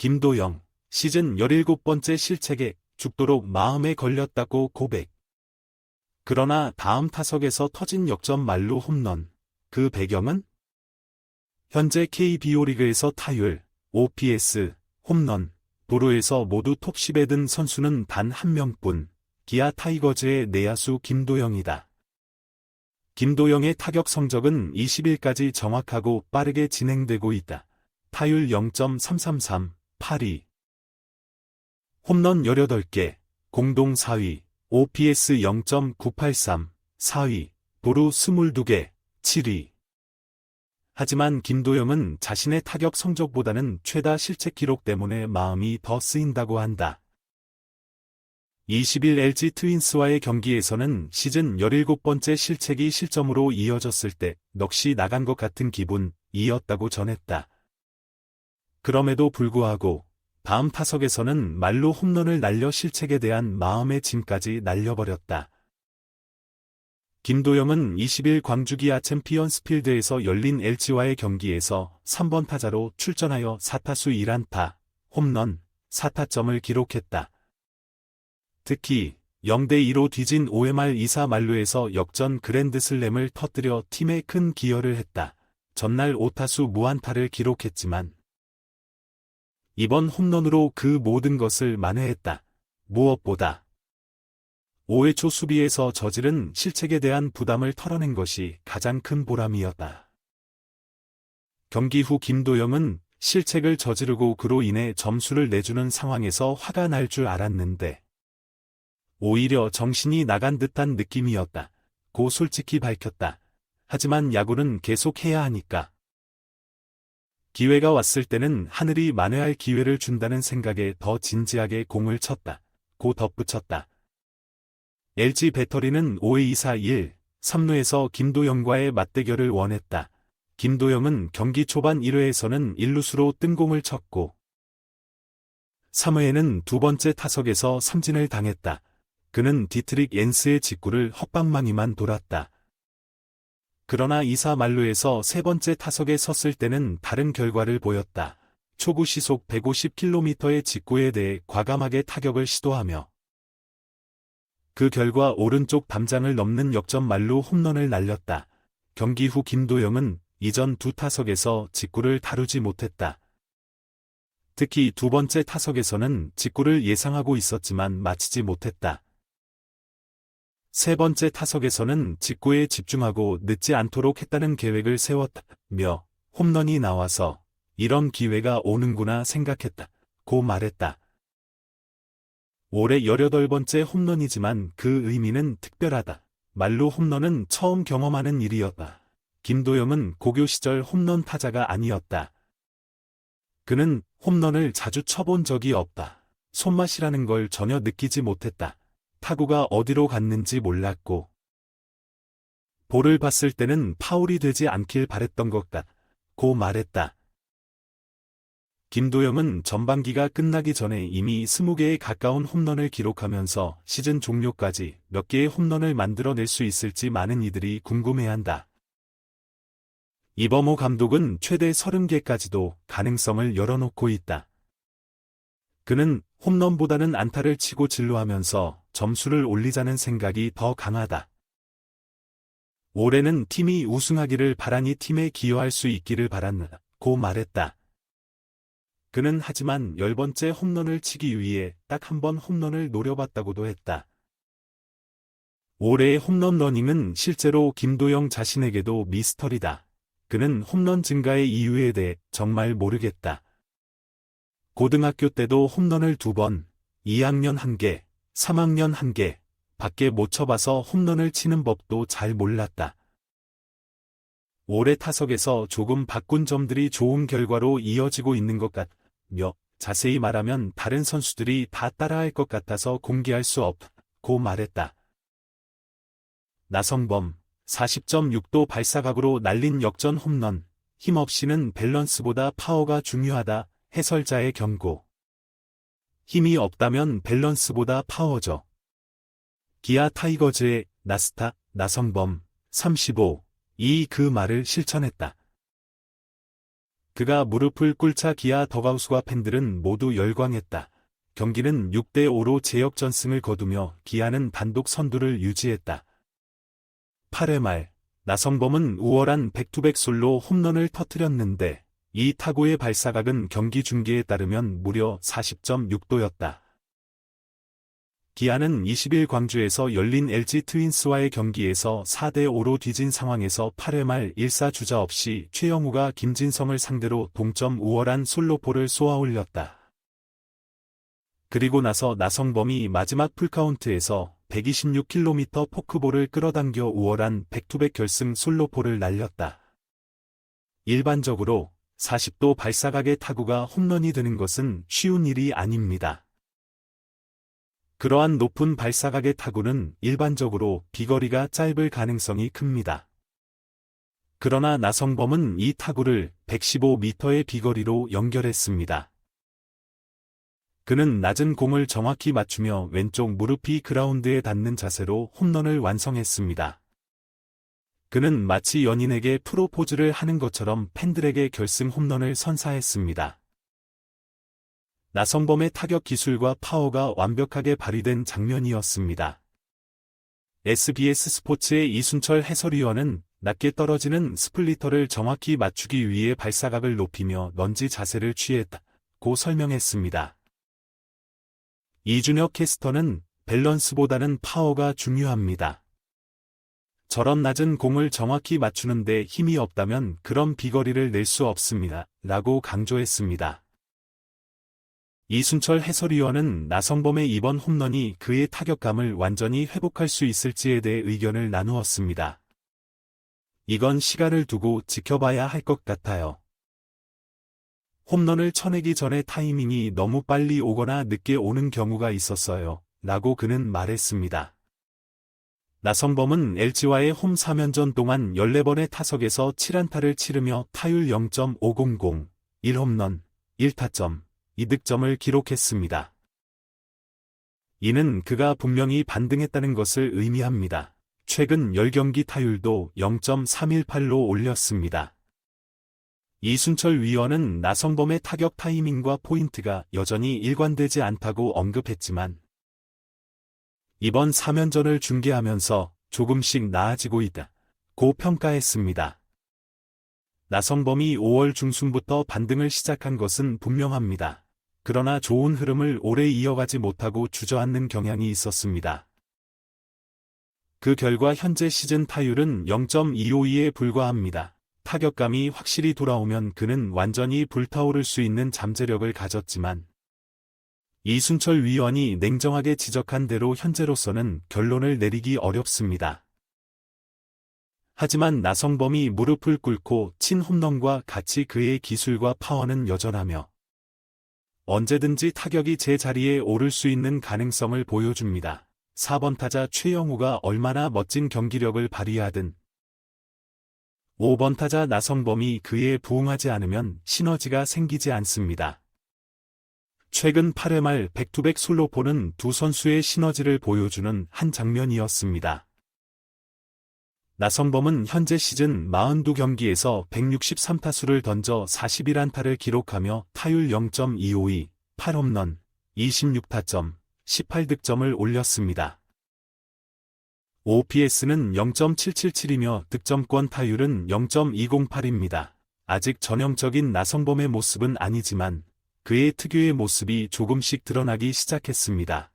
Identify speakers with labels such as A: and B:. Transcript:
A: 김도영, 시즌 17번째 실책에 죽도록 마음에 걸렸다고 고백. 그러나 다음 타석에서 터진 역전 말로 홈런. 그 배경은? 현재 KBO 리그에서 타율, OPS, 홈런, 도로에서 모두 톱10에 든 선수는 단 한 명뿐. 기아 타이거즈의 내야수 김도영이다. 김도영의 타격 성적은 20일까지 정확하고 빠르게 진행되고 있다. 타율 0.333, 8위. 홈런 18개, 공동 4위, OPS 0.983, 4위, 도루 22개, 7위. 하지만 김도영은 자신의 타격 성적보다는 최다 실책 기록 때문에 마음이 더 쓰인다고 한다. 20일 LG 트윈스와의 경기에서는 시즌 17번째 실책이 실점으로 이어졌을 때 넋이 나간 것 같은 기분이었다고 전했다. 그럼에도 불구하고 다음 타석에서는 말로 홈런을 날려 실책에 대한 마음의 짐까지 날려버렸다. 김도영은 20일 광주기아 챔피언스 필드에서 열린 LG와의 경기에서 3번 타자로 출전하여 4타수 1안타, 홈런, 4타점을 기록했다. 특히 0대2로 뒤진 OMR 2사 만루에서 역전 그랜드슬램을 터뜨려 팀에 큰 기여를 했다. 전날 5타수 무안타를 기록했지만 이번 홈런으로 그 모든 것을 만회했다. 무엇보다 5회 초 수비에서 저지른 실책에 대한 부담을 털어낸 것이 가장 큰 보람이었다. 경기 후 김도영은 실책을 저지르고 그로 인해 점수를 내주는 상황에서 화가 날 줄 알았는데 오히려 정신이 나간 듯한 느낌이었다. 고 솔직히 밝혔다. 하지만 야구는 계속해야 하니까. 기회가 왔을 때는 하늘이 만회할 기회를 준다는 생각에 더 진지하게 공을 쳤다. 고 덧붙였다. LG 배터리는 5회 2사 1, 3루에서 김도영과의 맞대결을 원했다. 김도영은 경기 초반 1회에서는 1루수로 뜬공을 쳤고 3회에는 두 번째 타석에서 삼진을 당했다. 그는 디트릭 옌스의 직구를 헛방망이만 돌았다. 그러나 2사 만루에서 세 번째 타석에 섰을 때는 다른 결과를 보였다. 초구 시속 150km의 직구에 대해 과감하게 타격을 시도하며 그 결과 오른쪽 담장을 넘는 역전 말로 홈런을 날렸다. 경기 후 김도영은 이전 두 타석에서 직구를 다루지 못했다. 특히 두 번째 타석에서는 직구를 예상하고 있었지만 마치지 못했다. 세 번째 타석에서는 직구에 집중하고 늦지 않도록 했다는 계획을 세웠다며 홈런이 나와서 이런 기회가 오는구나 생각했다. 고 말했다. 올해 18번째 홈런이지만 그 의미는 특별하다. 말로 홈런은 처음 경험하는 일이었다. 김도영은 고교 시절 홈런 타자가 아니었다. 그는 홈런을 자주 쳐본 적이 없다. 손맛이라는 걸 전혀 느끼지 못했다. 타구가 어디로 갔는지 몰랐고 볼을 봤을 때는 파울이 되지 않길 바랬던 것 같고 말했다. 김도영은 전반기가 끝나기 전에 이미 20개에 가까운 홈런을 기록하면서 시즌 종료까지 몇 개의 홈런을 만들어낼 수 있을지 많은 이들이 궁금해한다. 이범호 감독은 최대 30개까지도 가능성을 열어놓고 있다. 그는 홈런보다는 안타를 치고 진로하면서 점수를 올리자는 생각이 더 강하다. 올해는 팀이 우승하기를 바라니 팀에 기여할 수 있기를 바란다고 말했다. 그는 하지만 열 번째 홈런을 치기 위해 딱 한 번 홈런을 노려봤다고도 했다. 올해의 홈런 러닝은 실제로 김도영 자신에게도 미스터리다. 그는 홈런 증가의 이유에 대해 정말 모르겠다. 고등학교 때도 홈런을 두 번, 2학년 한 개, 3학년 한 개, 밖에 못 쳐봐서 홈런을 치는 법도 잘 몰랐다. 올해 타석에서 조금 바꾼 점들이 좋은 결과로 이어지고 있는 것 같며, 자세히 말하면 다른 선수들이 다 따라할 것 같아서 공개할 수 없고 말했다. 나성범, 40.6도 발사각으로 날린 역전 홈런, 힘없이는 밸런스보다 파워가 중요하다, 해설자의 경고. 힘이 없다면 밸런스보다 파워죠. 기아 타이거즈의 나스타, 나성범, 35, 이 그 말을 실천했다. 그가 무릎을 꿇자 기아 더가우스와 팬들은 모두 열광했다. 경기는 6대5로 제역전승을 거두며 기아는 단독 선두를 유지했다. 8회 말 나성범은 우월한 백투백 솔로 홈런을 터뜨렸는데 이 타구의 발사각은 경기 중계에 따르면 무려 40.6도였다. 기아는 20일 광주에서 열린 LG 트윈스와의 경기에서 4대5로 뒤진 상황에서 8회 말 1사 주자 없이 최영우가 김진성을 상대로 동점 우월한 솔로포를 쏘아 올렸다. 그리고 나서 나성범이 마지막 풀카운트에서 126km 포크볼을 끌어당겨 우월한 백투백 결승 솔로포를 날렸다. 일반적으로 40도 발사각의 타구가 홈런이 되는 것은 쉬운 일이 아닙니다. 그러한 높은 발사각의 타구는 일반적으로 비거리가 짧을 가능성이 큽니다. 그러나 나성범은 이 타구를 115m의 비거리로 연결했습니다. 그는 낮은 공을 정확히 맞추며 왼쪽 무릎이 그라운드에 닿는 자세로 홈런을 완성했습니다. 그는 마치 연인에게 프로포즈를 하는 것처럼 팬들에게 결승 홈런을 선사했습니다. 나성범의 타격 기술과 파워가 완벽하게 발휘된 장면이었습니다. SBS 스포츠의 이순철 해설위원은 낮게 떨어지는 스플리터를 정확히 맞추기 위해 발사각을 높이며 런지 자세를 취했다고 설명했습니다. 이준혁 캐스터는 밸런스보다는 파워가 중요합니다. 저런 낮은 공을 정확히 맞추는데 힘이 없다면 그런 비거리를 낼 수 없습니다. 라고 강조했습니다. 이순철 해설위원은 나성범의 이번 홈런이 그의 타격감을 완전히 회복할 수 있을지에 대해 의견을 나누었습니다. 이건 시간을 두고 지켜봐야 할 것 같아요. 홈런을 쳐내기 전에 타이밍이 너무 빨리 오거나 늦게 오는 경우가 있었어요. 라고 그는 말했습니다. 나성범은 LG와의 홈 3연전 동안 14번의 타석에서 7안타를 치르며 타율 0.500, 1홈런, 1타점, 2득점을 기록했습니다. 이는 그가 분명히 반등했다는 것을 의미합니다. 최근 10경기 타율도 0.318로 올렸습니다. 이순철 위원은 나성범의 타격 타이밍과 포인트가 여전히 일관되지 않다고 언급했지만 이번 3연전을 중계하면서 조금씩 나아지고 있다. 고 평가했습니다. 나성범이 5월 중순부터 반등을 시작한 것은 분명합니다. 그러나 좋은 흐름을 오래 이어가지 못하고 주저앉는 경향이 있었습니다. 그 결과 현재 시즌 타율은 0.252에 불과합니다. 타격감이 확실히 돌아오면 그는 완전히 불타오를 수 있는 잠재력을 가졌지만 이순철 위원이 냉정하게 지적한 대로 현재로서는 결론을 내리기 어렵습니다. 하지만 나성범이 무릎을 꿇고 친 홈런과 같이 그의 기술과 파워는 여전하며 언제든지 타격이 제 자리에 오를 수 있는 가능성을 보여줍니다. 4번 타자 최영우가 얼마나 멋진 경기력을 발휘하든 5번 타자 나성범이 그에 부응하지 않으면 시너지가 생기지 않습니다. 최근 8회 말 백투백 솔로포는 두 선수의 시너지를 보여주는 한 장면이었습니다. 나성범은 현재 시즌 42경기에서 163타수를 던져 41안타를 기록하며 타율 0.252, 8홈런, 26타점, 18득점을 올렸습니다. OPS는 0.777이며 득점권 타율은 0.208입니다. 아직 전형적인 나성범의 모습은 아니지만 그의 특유의 모습이 조금씩 드러나기 시작했습니다.